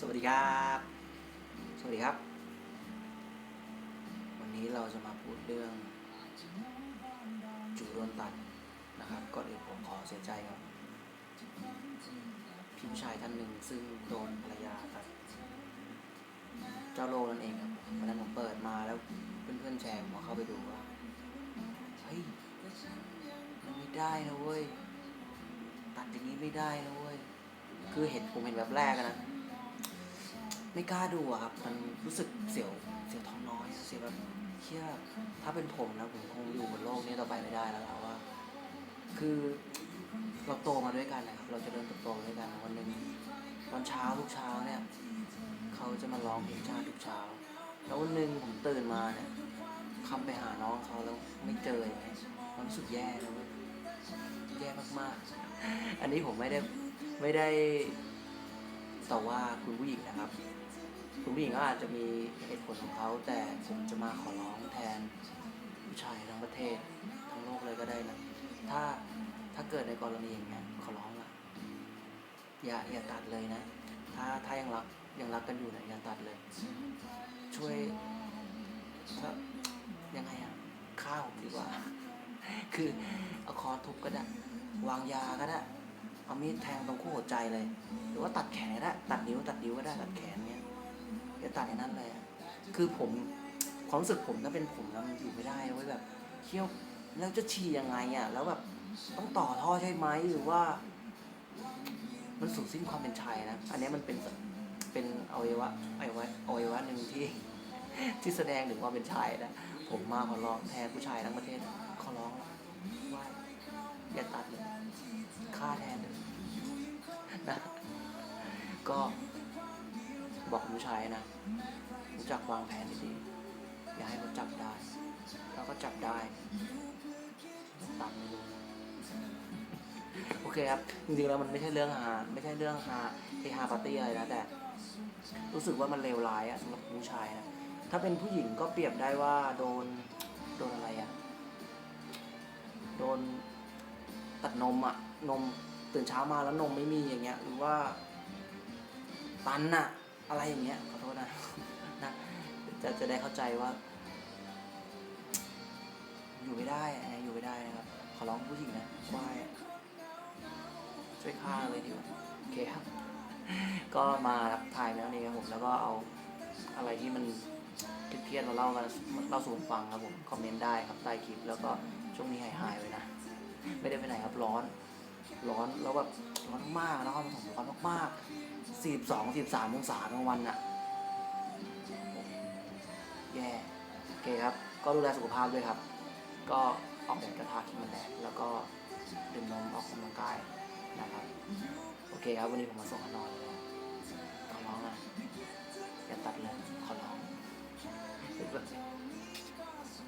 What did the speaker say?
สวัสดีครับ สวัสดีครับ วันนี้เราจะมาพูดเรื่องจูโดนตัดนะครับ ก่อนอื่นผมขอเสียใจครับพี่ผู้ชายท่านหนึ่งซึ่งโดนภรรยาตัด เจ้าโลนั่นเองครับวันนั้นผมเปิดมาแล้วเพื่อนๆแชร์ผมเข้าไปดูว่า เฮ้ย มันไม่ได้นะเว้ย ตัดอย่างนี้ไม่ได้นะเว้ย คือเห็นผมเห็นแบบแรกนะ ไม่กล้าดูอะครับ มันรู้สึกเสียวเสียวท้องน้อย เสียวแบบเชี่ยถ้าเป็นผมนะผมคงอยู่บนโลกนี้ต่อไปไม่ได้แล้วล่ะว่า คือเราโตมาด้วยกันนะครับ เราจะเดินเติบโตด้วยกันวันหนึ่งตอนเช้าทุกเช้าเนี่ย เขาจะมาร้องเพลงชาติทุกเช้า แล้ววันหนึ่งผมตื่นมาเนี่ยคำไปหาน้องเขาแล้วไม่เจอเลยมันรู้สึกแย่นะเว้ยแย่มากๆ อันนี้ผมไม่ได้ไม่ได้ต่อว่าคุณผู้หญิงนะครับ ผู้หญิงก็อาจจะมีเหตุผลของเขา แต่ผมจะมาขอร้องแทนผู้ชายทั้งประเทศทั้งโลกเลยก็ได้นะ ถ้าถ้าเกิดในกรณีอย่างเงี้ยขอร้องละอย่าอย่าตัดเลยนะ ถ้าถ้ายังรักยังรักกันอยู่นี่ยอย่าตัดเลย ช่วยถ้ายังไงอะข้าวดีกว่า คือเอาคอนทุบก็ได้ วางยาก็ได้เอามีดแทงตรงคู่หัวใจเลย หรือว่าตัดแขนก็ได้ ตัดนิ้วตัดนิ้วก็ได้ ตัดแขนเนี้ย อย่ตัดอย่างนั้นเลยอะคือผมความรู้สึกผมถ้าเป็นผมแล้วมันอยู่ไม่ได้เว้ยแบบเคี้ยวแล้วจะฉี่ยังไงอะ แล้วแบบต้องต่อท่อใช่ไหมหรือว่า มันสูญสิ้นความเป็นชายนะอันนี้มันเป็นเป็นอวัยวะอวัยวะอวัยวะหนึ่งที่ที่แสดงถึงความเป็นชายนะผมมาขอร้องแทนผู้ชายทั้งประเทศขอร้องว่าอย่าตัดเลยฆ่าแทนเลยนะก็ บอกผู้ชายนะรู้จักวางแผนดีๆอย่าให้เขาจับได้ถ้าเขาจับได้ตัดไม่รู้โอเคครับ จริงๆแล้วมันไม่ใช่เรื่องฮาไม่ใช่เรื่องฮาเฮฮาปาร์ตี้อะไรนะแต่ รู้สึกว่ามันเลวร้ายอะสำหรับผู้ชายนะถ้าเป็นผู้หญิงก็เปรียบได้ว่าโดนโดนอะไรอะโดนตัดนมอะนมตื่นเช้ามาแล้วนมไม่มีอย่างเงี้ย หรือว่าตันอะ อะไรอย่างเงี้ยขอโทษนะนะจะจะได้เข้าใจว่า อยู่ไม่ได้อะอยู่ไม่ได้นะครับขอร้องผู้หญิงนะควายช่วยฆ่าเลยดีกว่าโอเคครับ ก็มาทักทายแล้วนี่ครับผมแล้วก็เอาอะไรที่มันเครียดๆมาเล่ามาเล่าสู่กันฟังครับผมคอมเมนต์ได้ครับใต้คลิปแล้วก็ช่วงนี้หายหายไปนะ ไม่ได้ไปไหนครับร้อน ร้อนแล้วแบบร้อนมากนะครับผมร้อนมากๆสี่สองสี่สามองศากลางวันอะแย่โอเคครับ ก็ดูแลสุขภาพด้วยครับ ก็ออกแดดกระทาที่มันแดดแล้วก็ดื่มนมออกกำลังกายนะครับ โอเคครับ วันนี้ผมมาส่งกันนอนแล้ว